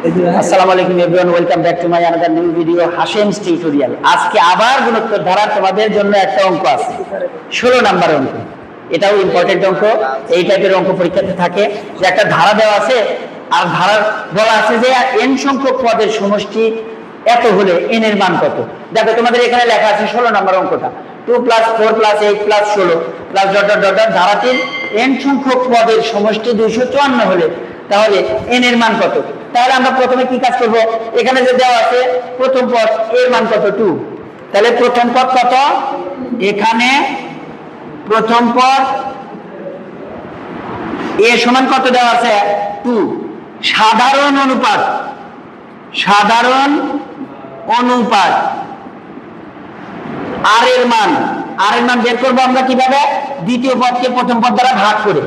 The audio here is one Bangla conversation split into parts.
আসসালামু আলাইকুম welcome back to my another new video Hashems tutorial. আজকে আবার গুণোত্তর ধারা তোমাদের জন্য একটা অঙ্ক আছে। ষোলো নাম্বার অঙ্ক। এটাও ইম্পর্টেন্ট অঙ্ক। এই টাইপের অঙ্ক পরীক্ষাতে থাকে। যে একটা ধারা দেওয়া আছে, আর ধারার বলা আছে যে এন সংখ্যক পদের সমষ্টি এত হলে এন এর মান কত? দেখো, তোমাদের এখানে লেখা আছে ষোলো নাম্বার অঙ্কটা। Two plus four plus eight plus ষোলো প্লাস ডট ডট ডট ধারাটির এন সংখ্যক পদের সমষ্টি দুইশো চুয়ান্ন হলে, তাহলে এন এর মান কত? তাহলে আমরা প্রথমে কি কাজ করব? এখানে যে দেওয়া আছে, প্রথম পদ এর মান কত? টু তাহলে প্রথম পদ কত? এখানে প্রথম পদ এ সমান কত দেওয়া আছে? টু সাধারণ অনুপাত। সাধারণ অনুপাত। আর এর মান। আর এর মান বের করব আমরা কীভাবে? দ্বিতীয় পদকে প্রথম পদ দ্বারা ভাগ করে।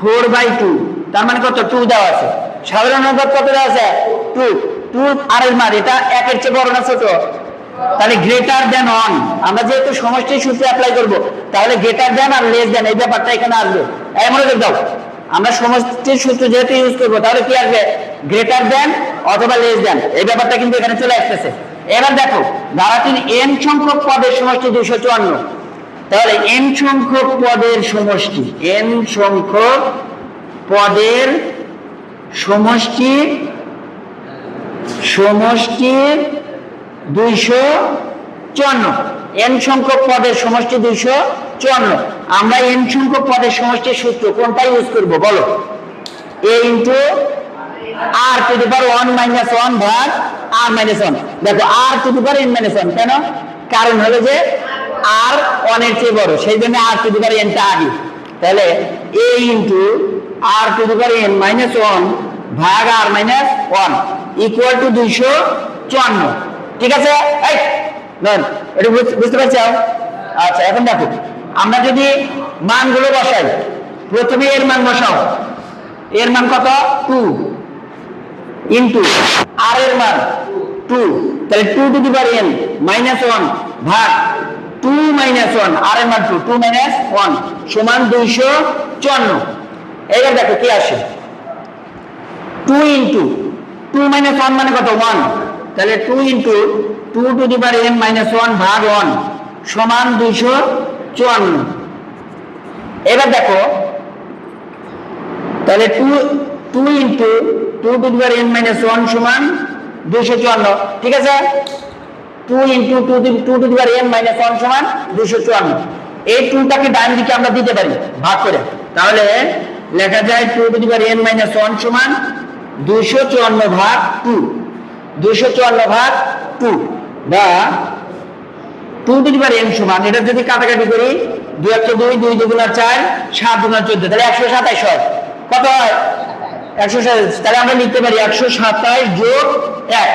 ফোর বাই টু তার মানে কত? টু দেওয়া আছে। সাধারণ অনুপাত কত দেওয়া আছে? টু টু আর এর মান, এটা একের চেয়ে বড় না ছোট? তাহলে গ্রেটার দেন অন আমরা যেহেতু সমষ্টি সূত্রে অ্যাপ্লাই করব, তাহলে গ্রেটার দেন আর লেস দেন এই ব্যাপারটা এখানে আসবে। এই দাও। আমরা সমষ্টির সূত্র যেহেতু ইউজ করব, তাহলে কি আসবে? গ্রেটার দেন অথবা লেস দেন এই ব্যাপারটা কিন্তু এখানে চলে আসতেছে। এবার দেখো, ধারাটির এন সংখ্যক পদের সমষ্টি দুইশো চুয়ান্ন। তাহলে এন সংখ্যক পদের সমষ্টি এন সংখ্যক পদের সমষ্টি সমষ্টি দুইশো চুয়ান্ন। এন সংখ্যক পদের সমষ্টি দুইশো চুয়ান্ন। আমরা এন সংখ্যক পদের সমষ্টির সূত্র কোনটা ইউজ করব বলো? A into r to the one minus one ভাগ আর মাইনাস ওয়ান দেখো r to the n minus one কেন? কারণ হলো যে আর ওয়ানের চেয়ে বড়, সেই জন্য আর টু দি এনটা আগে। তাহলে a into r to the power n minus one ভাগ r minus one equal to দুইশো চুয়ান্ন। ঠিক আছে? এই নন এটা বুঝ- বুঝতে পারছ আচ্ছা এখন দেখো, আমরা যদি মানগুলো বসাই, প্রথমে এর মান বসাও। এর মান কত? টু ইন্টু আর এর মান টু তাহলে two to the power n minus one ভাগ টু মাইনাস ওয়ান আর এর মান টু টু মাইনাস ওয়ান সমান দুইশো চুয়ান্ন। এইবার দেখো কি আসে? Two into two minus one মানে কত? ওয়ান তাহলে two into two to the power n minus one ভাগ ওয়ান সমান দুইশো চুয়ান্ন। এবার দেখো, তাহলে two two into two to the power n minus one সমান দুইশো চুয়ান্ন। ঠিক আছে? Two into two two to the power n minus one সমান দুইশো চুয়ান্ন। এই টুটাকে ডান দিকে আমরা দিতে পারি, ভাগ করে। তাহলে লেখা যায় two to the power n minus one সমান দুইশো চুয়ান্ন ভাগ টু। দুইশো চুয়ান্ন ভাগ টু। বা two to the power n সমান, এটা যদি কাটাকাটি করি, দুই একশো দুই দুই দুগুণা চার, সাত দুগুণা চোদ্দ, তাহলে একশো সাতাইশ হয়। কত হয়? একশো সাতাইশ। তাহলে আমরা লিখতে পারি একশো সাতাইশ যোগ এক।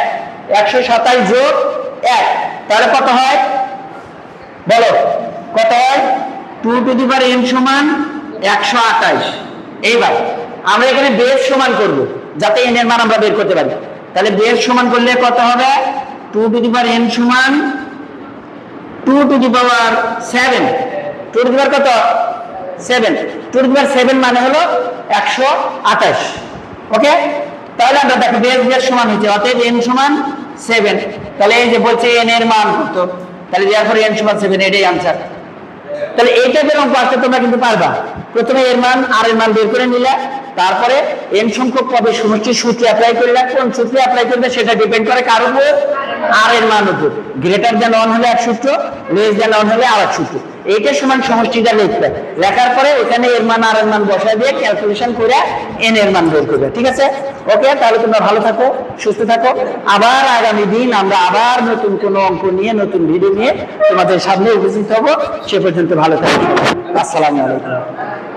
একশো সাতাইশ যোগ এক। তাহলে কত হয়? বলো, কত হয়? Two to the power n সমান একশো আঠাইশ। এইবার আমরা এখানে বেস সমান করব, যাতে এন এর মান আমরা বের করতে পারি। তাহলে বেস সমান করলে কত হবে? Two to the power n সমান two to the power seven two to the power কত? Seven two to the power seven মানে হলো একশো আঠাশ। ওকে তাহলে আমরা দেখো বেস বেস সমান হয়েছে, অতএব এন সমান সেভেন তাহলে এই যে বলছে এন এর মান কত? তাহলে দেওয়ার এন সমান সেভেন এটাই আনসার তাহলে এই টাইপের অঙ্ক আসতে তোমরা কিন্তু পারবা। প্রথমে এর মান আর এর মান বের করে নিলে, তারপরে এন সংখ্যক পদের সমষ্টির সূত্র অ্যাপ্লাই করলে কোন সূত্রে অ্যাপ্লাই করবে সেটা ডিপেন্ড করে কার উপর? আর এর মান উপর। গ্রেটার দেন অন হলে এক সূত্র লেস দেন অন হলে আর এক সূত্র। এইটার সমান সমষ্টিটা লিখবে। লেখার পরে ওখানে এর মান আর এর মান বসায় দিয়ে ক্যালকুলেশন করে এন এর মান বের করবে। ঠিক আছে? ওকে তাহলে তোমরা ভালো থাকো, সুস্থ থাকো। আবার আগামী দিন আমরা আবার নতুন কোনো অঙ্ক নিয়ে, নতুন ভিডিও নিয়ে তোমাদের সামনে উপস্থিত হব। সে পর্যন্ত ভালো থাকো। আসসালামু আলাইকুম।